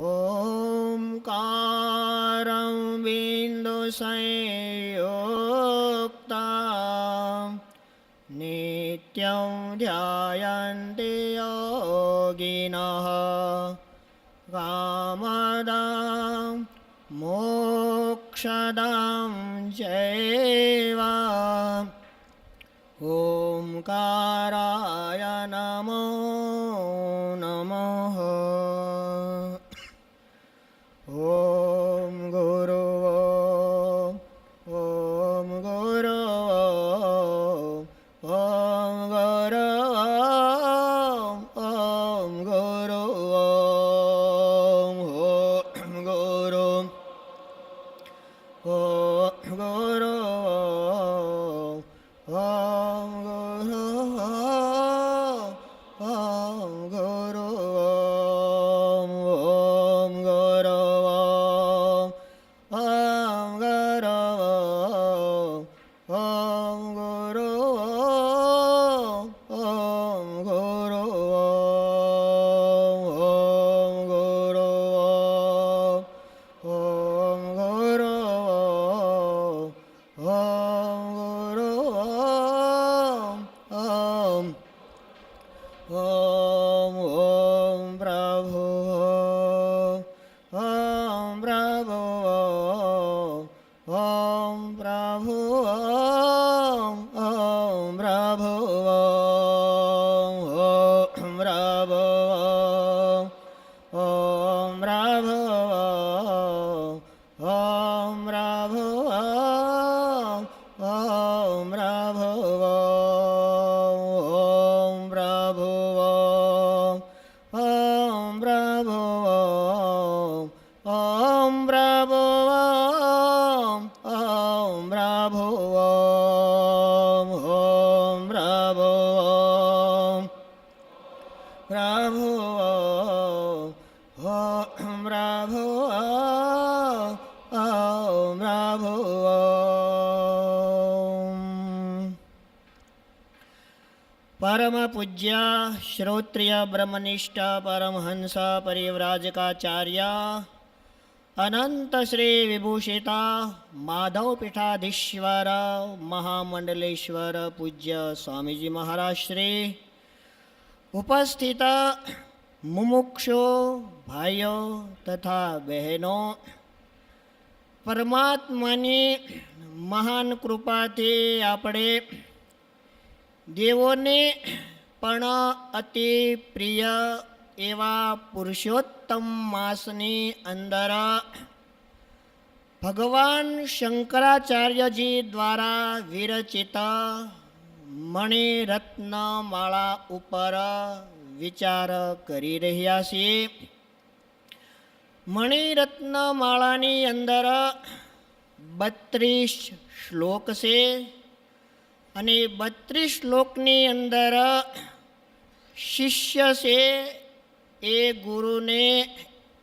ॐकारं बिन्दुसंयुक्ता नित्यं ध्यायन्ति योगिनः कामदां मोक्षदां चैव ओङ्काराय श्रोत्रिय ब्रह्मनिष्ठ परमहंस परिव्राजकाचार्य अनंत श्री विभूषिता माधवपीठाधीश्वर महामंडलेश्वर पूज्य स्वामीजी महाराज श्री उपस्थित મુમુક્ષો ભાઈઓ તથા બહેનો પરમાત્માની મહાન કૃપાથી આપણે દેવોને પણ અતિ પ્રિય એવા પુરુષોત્તમ માસની અંદર ભગવાન શંકરાચાર્યજી દ્વારા વિરચિત મણિરત્ન માળા ઉપર વિચાર કરી રહ્યા છીએ. મણિરત્ન માળાની અંદર બત્રીસ શ્લોક છે. અને બત્રીસ શ્લોકની અંદર શિષ્ય છે એ ગુરુને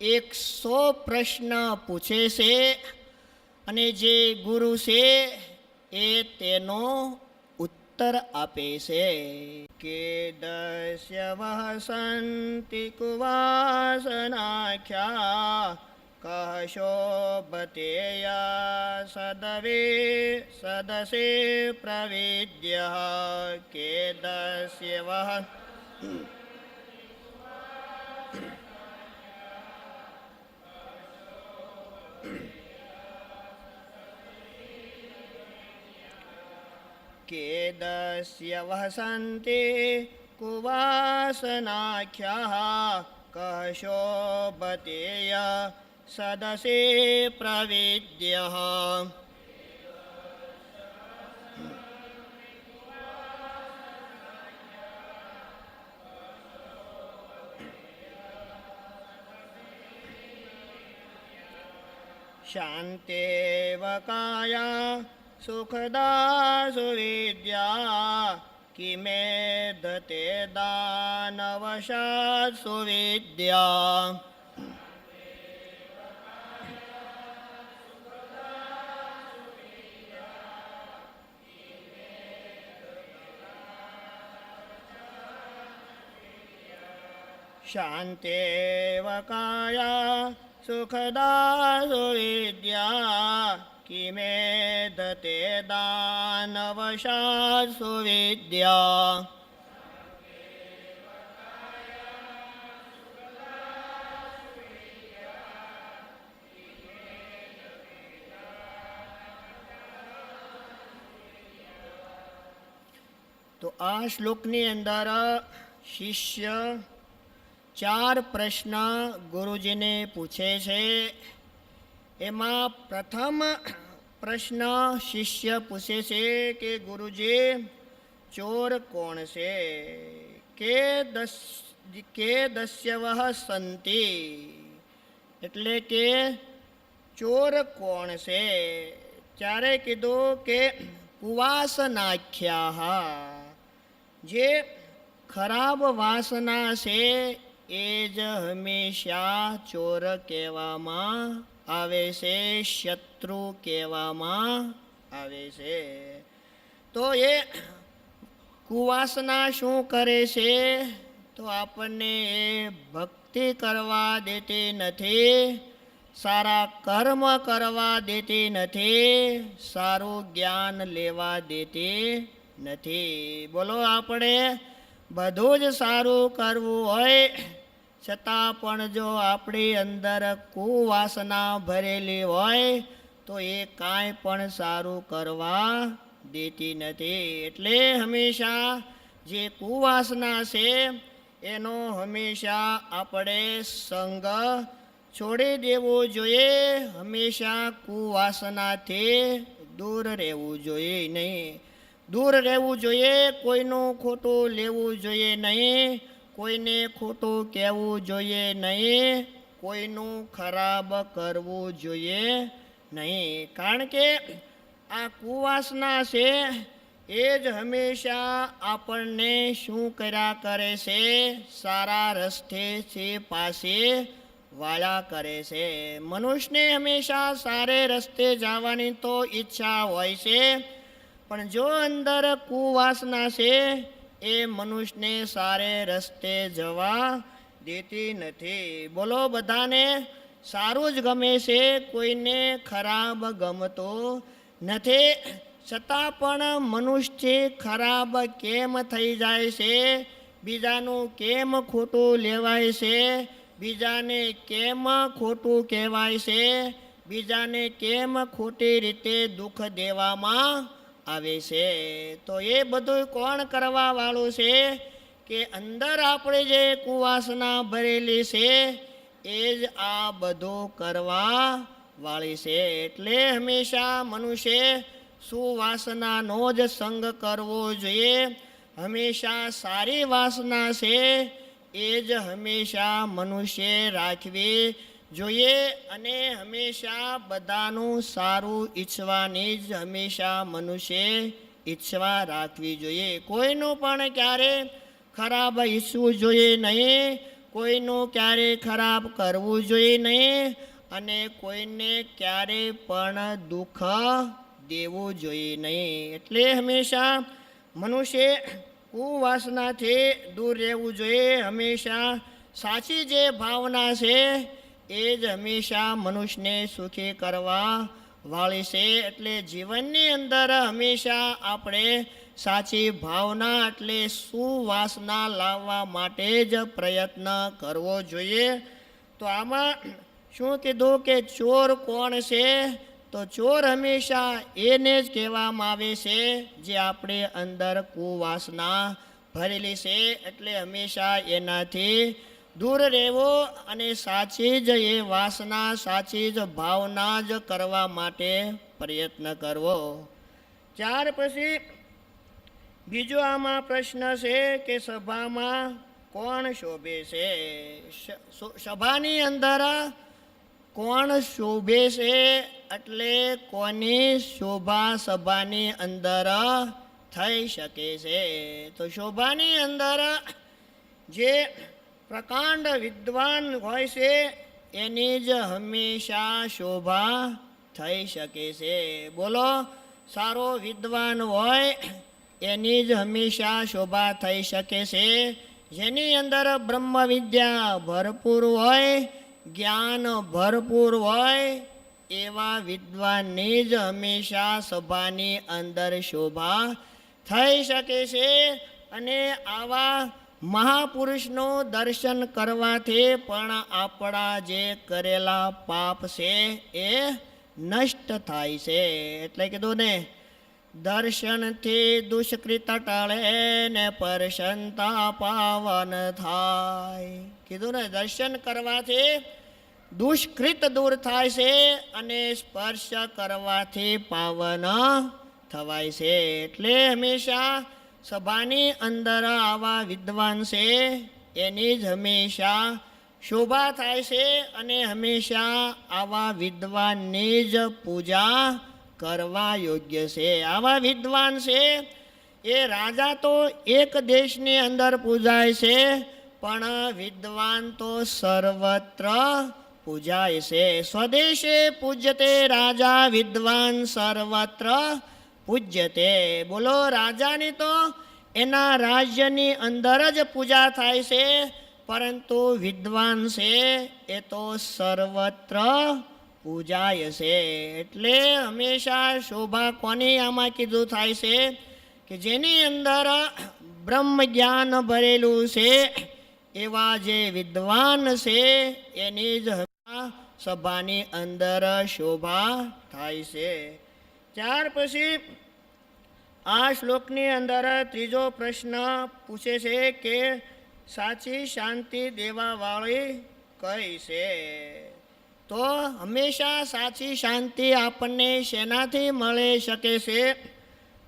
એકસો પ્રશ્ન પૂછે છે અને જે ગુરુ છે એ તેનો ઉત્તર આપે છે. કે દસ્ય સંતિ કુવાસનાખ્યા कहशोभतेया सदवे सदसे प्रविद्यः केदस्य वः केदस्य वः सन्ति कुवासनाख्यः कहशोभतेय सदसे प्रवेद्यः शान्त्येव काया सुखदा सुविद्या किमेधते दानवशात् सुविद्या શાંતેવ કાયા સુખદા સુવિદ્યા કિમેધતે દાનવશા સુવિદ્યા તો આ શ્લોકની અંદર શિષ્ય ચાર પ્રશ્ન ગુરુજીને પૂછે છે. એમાં પ્રથમ પ્રશ્ન શિષ્ય પૂછે છે કે, ગુરુજી, ચોર કોણ છે? કે દસ, કે દસ્યવહ સંતિ? એટલે કે, ચોર કોણ છે? ત્યારે કીધું કે કુવાસનાખ્યા જે ખરાબ વાસના છે એ જ હંમેશા ચોર કહેવામાં આવે છે, શત્રુ કહેવામાં આવે છે. તો એ કુવાસના શું કરે છે? તો આપણને એ ભક્તિ કરવા દેતી નથી, સારા કર્મ કરવા દેતી નથી, સારું જ્ઞાન લેવા દેતી નથી. બોલો આપણે બધું જ સારું કરવું હોય, છતાં પણ જો આપણી અંદર કુવાસના ભરેલી હોય, તો એ કાંઈ પણ સારું કરવા દેતી નથી. એટલે હંમેશા જે કુવાસના છે, એનો હંમેશા આપણે સંગ છોડી દેવું જોઈએ. હંમેશા કુવાસનાથી દૂર રહેવું જોઈએ નહીં. દૂર રહેવું જોઈએ, કોઈનું ખોટું લેવું જોઈએ નહીં, કોઈને ખોટું કહેવું જોઈએ નહીં, કોઈનું ખરાબ કરવું જોઈએ નહીં. કારણ કે આ કુવાસના છે, એ જ હંમેશા આપણને શું કર્યા કરે છે, સારા રસ્તે છે, પાસે વાળા કરે છે. મનુષ્યને હંમેશા સારે રસ્તે જવાની તો ઈચ્છા હોય છે પણ જો અંદર કુવાસના છે, એ મનુષ્યને સારે રસ્તે જવા દેતી નથી. બોલો બધાને, સારું જ ગમે છે, કોઈને ખરાબ ગમતો નથી. છતાં પણ મનુષ્યથી ખરાબ કેમ થઈ જાય છે? બીજાનું કેમ ખોટું લેવાય છે? બીજાને કેમ ખોટું કહેવાય છે? બીજાને કેમ ખોટી રીતે દુઃખ દેવામાં આવે છે. તો એ બધું કોણ કરવા વાળું છે? કે અંદર આપણે જે કુવાસના ભરેલી છે, એ જ આ બધું કરવા વાળી છે. એટલે હંમેશા મનુષ્ય સુવાસનાનો જ સંગ કરવો જોઈએ. હંમેશા સારી વાસના છે, એ જ હંમેશા મનુષ્ય રાખવી જોઈએ અને હંમેશા બધાનું સારું ઈચ્છવાની જ હંમેશા મનુષ્ય ઈચ્છવા રાખવી જોઈએ. કોઈનું પણ ક્યારે ખરાબ ઈચ્છવું જોઈએ નહીં, કોઈનું ક્યારે ખરાબ કરવું જોઈએ નહીં અને કોઈને ક્યારે પણ દુઃખ દેવું જોઈએ નહીં. એટલે હંમેશા મનુષ્ય કુવાસનાથી દૂર રહેવું જોઈએ. હંમેશા સાચી જે ભાવના છે એ જ હંમેશા મનુષ્યને સુખી કરવા વાળી છે એટલે જીવનની અંદર હંમેશા આપણે સાચી ભાવના એટલે સુવાસના લાવવા માટે જ પ્રયત્ન કરવો જોઈએ. તો આમાં શું કીધું કે ચોર કોણ છે? તો ચોર હંમેશા એને જ કહેવામાં આવે છે જે આપણે અંદર કુવાસના ભરેલી છે એટલે હંમેશા એનાથી દૂર રહેવો અને સાચી જ એ વાસના, સાચી જ ભાવના જ કરવા માટે પ્રયત્ન કરવો. ત્યાર પછી બીજો આમાં પ્રશ્ન છે કે સભામાં કોણ શોભે છે? સભાની અંદર કોણ શોભે છે એટલે કોની શોભા સભાની અંદર થઈ શકે છે? તો શોભાની અંદર જે પ્રકાંડ વિદ્વાન હોય છે, એની જ હંમેશા શોભા થઈ શકે છે. બોલો, સારો વિદ્વાન હોય, એની જ હંમેશા શોભા થઈ શકે છે. જેની અંદર બ્રહ્મ વિદ્યા ભરપૂર હોય, જ્ઞાન ભરપૂર હોય, એવા વિદ્વાનની જ હંમેશા સભાની અંદર શોભા થઈ શકે છે. અને આવા મહાપુરુષનું દર્શન કરવાથી પણ આપણા જે કરેલા પાપ છે એ નષ્ટ થાય છે. એટલે કીધું ને, દર્શનથી દુષ્કૃત ટળે ને પરસંતા પાવન થાય. કીધું ને, દર્શન કરવાથી દુષ્કૃત દૂર થાય છે અને સ્પર્શ કરવાથી પાવન થવાય છે. એટલે હંમેશા સભાની અંદર આવા વિદ્વાન છે, એની જ હંમેશા શોભા થાય છે અને હંમેશા આવા વિદ્વાનની જ પૂજા કરવા યોગ્ય છે. આવા વિદ્વાન છે, એ રાજા તો એક દેશની અંદર પૂજાય છે, પણ વિદ્વાન તો સર્વત્ર પૂજાય છે. સ્વદેશે પૂજ્યતે રાજા વિદ્વાન સર્વત્ર પૂજ્યતે. બોલો રાજાની તો એના રાજ્યની અંદર જ પૂજા થાય છે, પરંતુ વિદ્વાન છે એ તો સર્વત્ર પૂજાય છે. એટલે હંમેશા શોભા કોની આમાં કીધું થાય છે કે જેની અંદર બ્રહ્મ જ્ઞાન ભરેલું છે, એવા જે વિદ્વાન છે એની જ સભાની અંદર શોભા થાય છે. ત્યાર પછી આ શ્લોકની અંદર ત્રીજો પ્રશ્ન પૂછે છે કે સાચી શાંતિ દેવાવાળી કઈ છે? તો હંમેશા સાચી શાંતિ આપણને શેનાથી મળી શકે છે?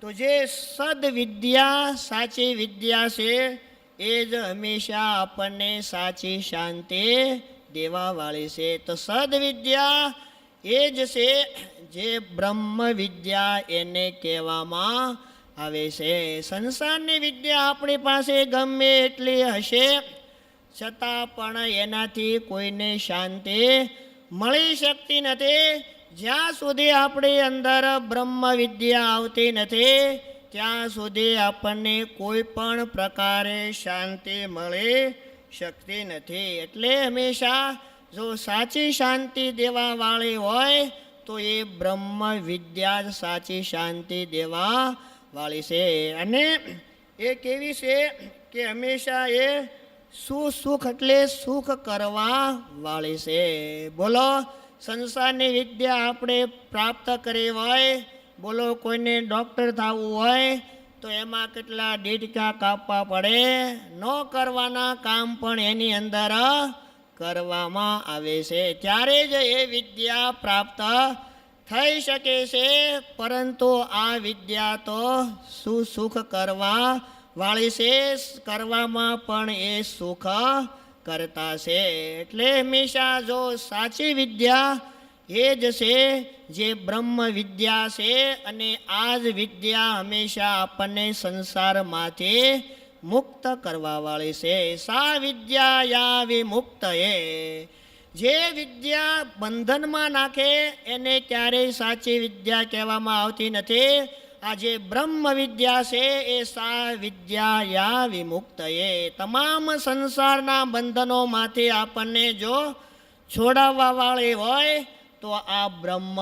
તો જે સદવિદ્યા સાચી વિદ્યા છે, એ જ હંમેશા આપણને સાચી શાંતિ દેવાવાળી છે. તો સદવિદ્યા એ જ છે જે બ્રહ્મ વિદ્યા એને કહેવામાં આવે છે. સંસારની વિદ્યા આપણી પાસે ગમે એટલી હશે, છતાં પણ એનાથી કોઈને શાંતિ મળી શકતી નથી. જ્યાં સુધી આપણી અંદર બ્રહ્મ વિદ્યા આવતી નથી, ત્યાં સુધી આપણને કોઈ પણ પ્રકારે શાંતિ મળી શકતી નથી. એટલે હંમેશા જો સાચી શાંતિ દેવાવાળી હોય તો એ બ્રહ્મ વિદ્યા જ સાચી શાંતિ દેવા વાળી છે. અને એ કેવી છે કે હંમેશા એ શું સુખ એટલે સુખ કરવા વાળી છે. બોલો, સંસારની વિદ્યા આપણે પ્રાપ્ત કરી હોય, બોલો કોઈને ડૉક્ટર થવું હોય, તો એમાં કેટલા દેડકા કાપવા પડે? ન કરવાના કામ પણ એની અંદર કરવામાં આવે છે. ત્યારે જ એ વિદ્યા પ્રાપ્ત થઈ શકે છે. પરંતુ આ વિદ્યા તો સુસુખ કરવા વાળી છે. કરવામાં પણ એ સુખ કરતા છે. એટલે હંમેશા જો સાચી વિદ્યા એ જ છે જે બ્રહ્મ વિદ્યા છે અને આ જ વિદ્યા હંમેશા આપણને સંસારમાંથી મુક્ત કરવા વાળી છે. સા વિદ્યા વિમુક્ત એ જે વિદ્યા બંધનમાં નાખે એને ક્યારેય સાચી વિદ્યા કહેવામાં આવતી નથી. આ જે બ્રહ્મ વિદ્યા છે એ સા વિદ્યા યા વિમુક્ત એ તમામ સંસારના બંધનોમાંથી આપણને જો છોડાવવા વાળી હોય તો આ બ્રહ્મ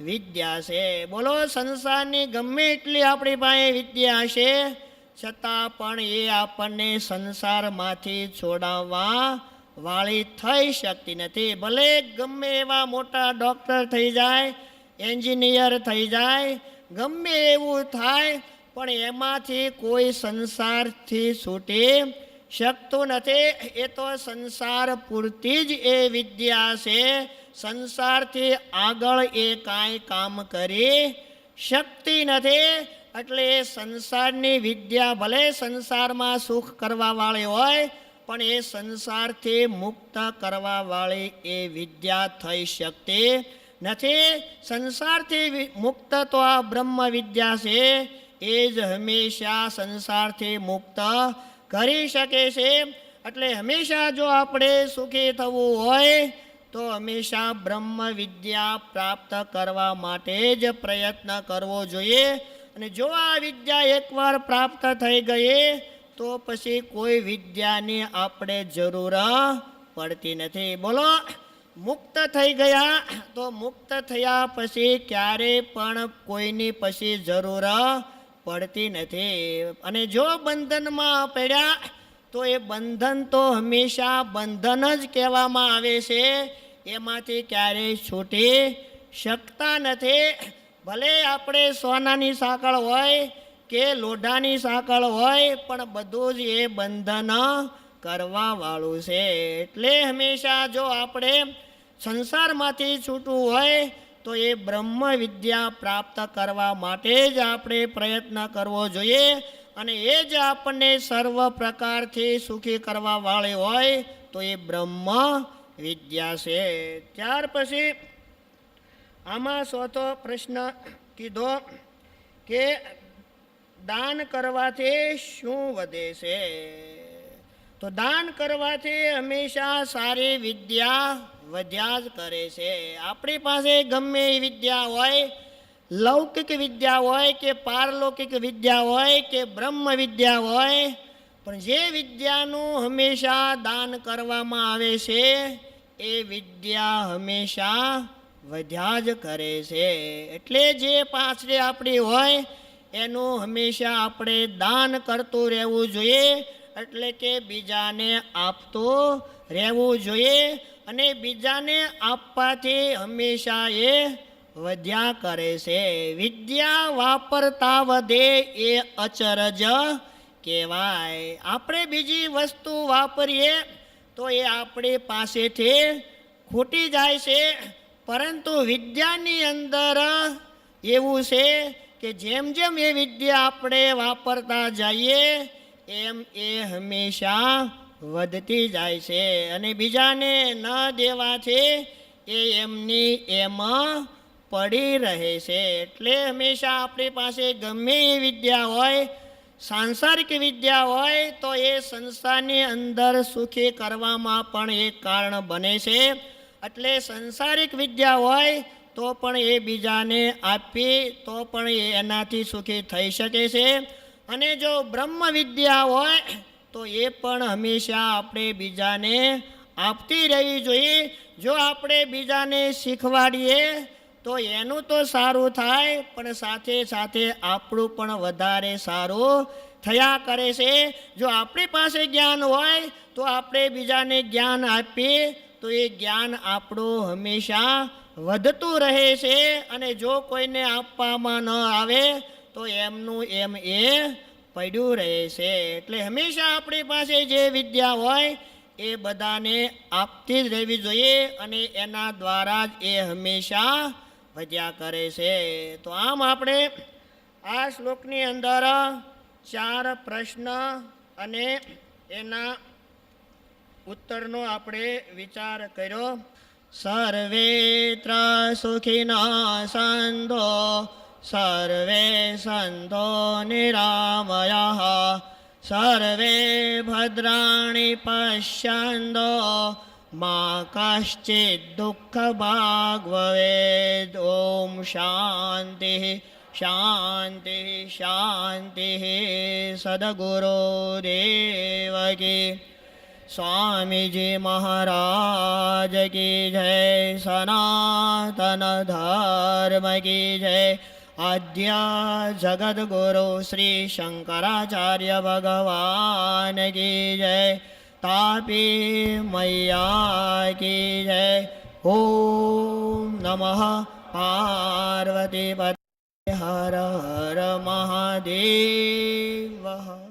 વિદ્યા છે. બોલો, સંસારની ગમે એટલી આપણી પાસે વિદ્યા છે છતાં પણ એ આપણને સંસારમાંથી છોડાવવા વાળી થઈ શકતી નથી. ભલે ગમે એવા મોટા ડૉક્ટર થઈ જાય, એન્જિનિયર થઈ જાય, ગમે એવું થાય, પણ એમાંથી કોઈ સંસારથી છૂટી શકતું નથી. એ તો સંસાર પૂરતી જ એ વિદ્યા છે. સંસારથી આગળ એ કાંઈ કામ કરી શકતી નથી. એટલે એ સંસારની વિદ્યા ભલે સંસારમાં સુખ કરવા વાળી હોય, પણ એ સંસારથી મુક્ત કરવા વાળી એ વિદ્યા થઈ શકતી નથી. સંસારથી મુક્ત તો આ બ્રહ્મ વિદ્યા છે, એ જ હંમેશા સંસારથી મુક્ત કરી શકે છે. એટલે હંમેશા જો આપણે સુખી થવું હોય, તો હંમેશા બ્રહ્મ વિદ્યા પ્રાપ્ત કરવા માટે જ પ્રયત્ન કરવો જોઈએ. અને જો આ વિદ્યા એકવાર પ્રાપ્ત થઈ ગઈ, તો પછી કોઈ વિદ્યાની આપણે જરૂર પડતી નથી. બોલો, મુક્ત થઈ ગયા, તો મુક્ત થયા પછી ક્યારે પણ કોઈની પછી જરૂર પડતી નથી. અને જો બંધનમાં પડ્યા, તો એ બંધન તો હંમેશા બંધન જ કહેવામાં આવે છે. એમાંથી ક્યારેય છૂટી શકતા નથી. ભલે આપણે સોનાની સાંકળ હોય કે લોઢાની સાંકળ હોય, પણ બધું જ એ બંધન કરવા વાળું છે. એટલે હંમેશા જો આપણે સંસારમાંથી છૂટવું હોય, તો એ બ્રહ્મ વિદ્યા પ્રાપ્ત કરવા માટે જ આપણે પ્રયત્ન કરવો જોઈએ અને એ જ આપણને સર્વ પ્રકારથી સુખી કરવા વાળી હોય, તો એ બ્રહ્મ વિદ્યા છે. ત્યાર પછી આમાં ચોથો પ્રશ્ન કીધો કે દાન કરવાથી શું વધે છે? તો દાન કરવાથી હંમેશા સારી વિદ્યા વધ્યા જ કરે છે. આપણી પાસે ગમે એ વિદ્યા હોય, લૌકિક વિદ્યા હોય કે પારલૌકિક વિદ્યા હોય કે બ્રહ્મ વિદ્યા હોય, પણ જે વિદ્યાનું હંમેશા દાન કરવામાં આવે છે, એ વિદ્યા હંમેશા વધ્યા જ કરે છે. એટલે જે પાછળ આપણી હોય, એનું હંમેશા આપણે દાન કરતું રહેવું જોઈએ, એટલે કે બીજાને આપતું રહેવું જોઈએ અને બીજાને આપવાથી હંમેશા એ વધ્યા કરે છે. વિદ્યા વાપરતા વધે એ અચરજ કહેવાય. આપણે બીજી વસ્તુ વાપરીએ, તો એ આપણી પાસેથી ખૂટી જાય છે. પરંતુ વિદ્યાની અંદર એવું છે કે જેમ જેમ એ વિદ્યા આપણે વાપરતા જઈએ, એમ એ હંમેશા વધતી જાય છે. અને બીજાને ન દેવા છે એ એમની એમ પડી રહે છે. એટલે હંમેશા આપણી પાસે ગમે એ વિદ્યા હોય, સાંસારિક વિદ્યા હોય, તો એ સંસારની અંદર સુખી કરવામાં પણ એક કારણ બને છે. એટલે સંસારિક વિદ્યા હોય, તો પણ એ બીજાને આપી, તો પણ એ એનાથી સુખી થઈ શકે છે. અને જો બ્રહ્મ વિદ્યા હોય, તો એ પણ હંમેશા આપણે બીજાને આપતી રહેવી જોઈએ. જો આપણે બીજાને શીખવાડીએ, તો એનું તો સારું થાય, પણ સાથે સાથે આપણું પણ વધારે સારું થયા કરે છે. જો આપણી પાસે જ્ઞાન હોય, તો આપણે બીજાને જ્ઞાન આપીએ તો એ જ્ઞાન આપણું હંમેશા વધતું રહે છે અને જો કોઈને આપવામાં ન આવે, તો એમનું એમ એ પડ્યું રહે છે. એટલે હંમેશા આપણી પાસે જે વિદ્યા હોય, એ બધાને આપતી જ રહેવી જોઈએ અને એના દ્વારા જ એ હંમેશા વધ્યા કરે છે. તો આમ આપણે આ શ્લોકની અંદર ચાર પ્રશ્ન અને એના ઉત્તરનો આપણે વિચાર કર્યો સર્વેત્ર સુખિના સંતો, સર્વે સંતો નિરામયા, સર્વે ભદ્રાણી પશ્યંતો મા કશ્ચિત દુઃખ ભાગ ભવેદ ઓમ શાંતિ શાંતિ શાંતિ સદગુરો स्वामी जी महाराज की जय, सनातन धर्म की जय। आद्या जगद्गुरु श्री शंकराचार्य भगवान की जय, तापी मैया की जय। ॐ नमः पार्वतीपते हर हर महादेव।